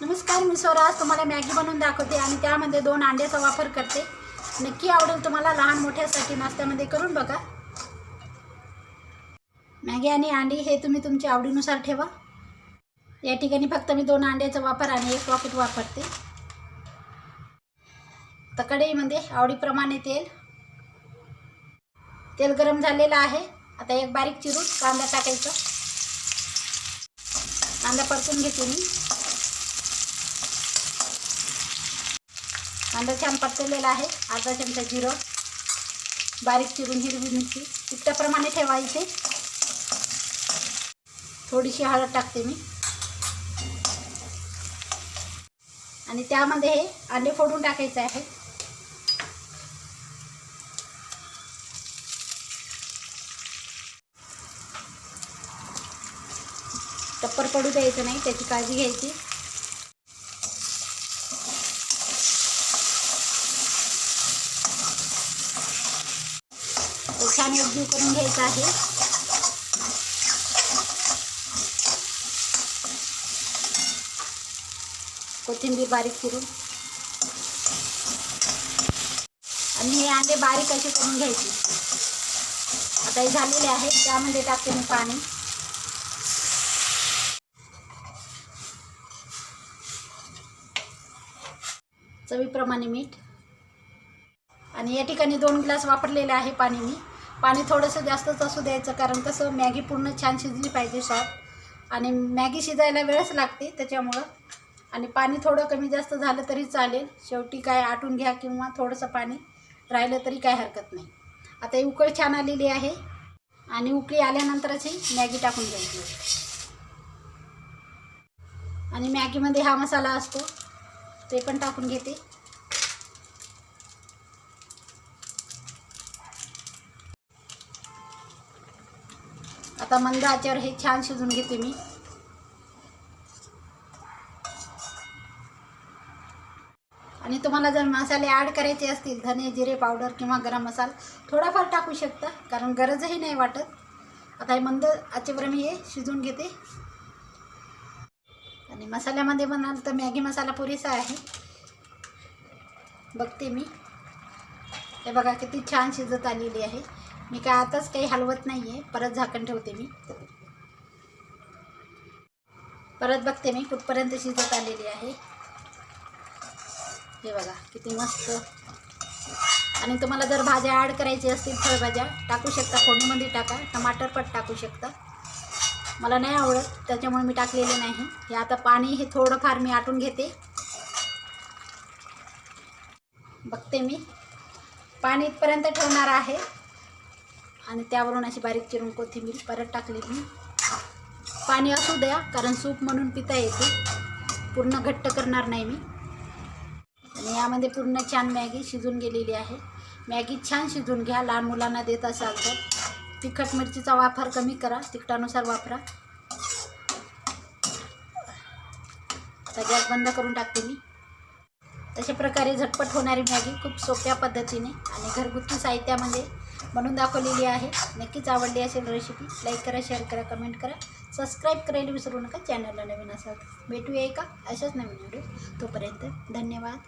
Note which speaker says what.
Speaker 1: नमस्कार मी स्वराज. तुम्हाला मॅगी बनवून दाखवते आणि त्यामध्ये दोन अंड्याचा वापर करते. नक्की आवडेल तुम्हाला लहान मोठ्यासाठी नाश्त्यामध्ये करून बघा. मॅगी आणि अंडी हे तुम्ही तुमच्या आवडीनुसार ठेवा. या ठिकाणी फक्त मी दोन अंड्याचा वापर आणि एक पॉकेट वापरते. तर कढईमध्ये आवडीप्रमाणे तेल. तेल गरम झालेलं आहे. आता एक बारीक चिरून कांदा टाकायचा. कांदा परतून घेते मी. कांदा छान परतलेला आहे. अर्धा चमचा जिरं. बारीक चिरून हिरवी मिरची. इतक्याप्रमाणे ठेवायची थोडीशी हळद टाकते मी. आणि त्यामध्ये हे अंडे फोडून टाकायचे आहे. टप्पर पडू द्यायचं नाही त्याची काळजी घ्यायची. तो छान एकजीव करून घ्यायचा आहे. कोथिंबीर बारीक चिरून. आणि हे अंडे बारीक असे करून घ्यायचे. आता हे झालेले आहेत त्यामध्ये टाकते मी पाणी. चवीप्रमाणे मीठ. आणि या ठिकाणी दोन ग्लास वापरलेले आहे पाणी मी. पाणी थोडंसं जास्तच असू द्यायचं कारण कसं मॅगी पूर्ण छान शिजली पाहिजे सॉफ्ट आणि मॅगी शिजायला वेळच लागते त्याच्यामुळं. आणि पाणी थोडं कमी जास्त झालं तरी चालेल. शेवटी काय आटून घ्या किंवा थोडंसं पाणी राहिलं तरी काय हरकत नाही. आता ही उकळ छान आलेली आहे. आणि उकळी आल्यानंतरच ही मॅगी टाकून घ्यायची. आणि मॅगीमध्ये हा मसाला असतो. ते पण टाकून घेते. आता मंद आचेवर हे छान शिजून घेते मी. आणि तुम्हाला जर मसाले ॲड करायचे असतील धने जिरे पावडर किंवा गरम मसाला थोडाफार टाकू शकता कारण गरजही नाही वाटत. आता हे मंद आचेवर मी हे शिजून घेते. आणि मसाल्यामध्ये म्हणाल तर मॅगी मसाला पुरेसा आहे. बघते मी. हे बघा किती छान शिजत आलेली आहे. मी काय आताच काही हलवत नाही आहे परत झाकण ठेवते मी. परत बघते मी कुठपर्यंत शिजत आलेली आहे. हे बघा किती मस्त. आणि तुम्हाला जर भाज्या ॲड करायची असतील फळभाज्या टाकू शकता. फोडणीमध्ये टाका टमाटर पण टाकू शकता. मला नाही आवडत त्याच्यामुळे मी टाकलेले नाही. हे आता पाणी हे थोडंफार मी आटून घेते. बघते मी. पाणी इथपर्यंत ठेवणार आहे. आणि त्यावरून अशी बारीक चिरून कोथिंबीर परत टाकली मी. पाणी असू द्या कारण सूप म्हणून पिता येते. पूर्ण घट्ट करणार नाही मी. आणि यामध्ये पूर्ण छान मॅगी शिजून गेलेली आहे. मॅगी छान शिजून घ्या लहान मुलांना देत असाल तर. तिखट मिरचीचा वापर कमी करा तिखटानुसार वापरा. आता गॅस बंद करून टाकते मी. तशा प्रकारे झटपट होणारी मॅगी खूप सोप्या पद्धतीने आणि घरगुती साहित्यामध्ये बनवून दाखवलेली आहे. नक्कीच आवडली असेल रेसिपी लाईक करा शेअर करा कमेंट करा. सबस्क्राईब करायला विसरू नका. चॅनलला नवीन असाल भेटूया एका अशाच नवीन व्हिडिओ तोपर्यंत धन्यवाद.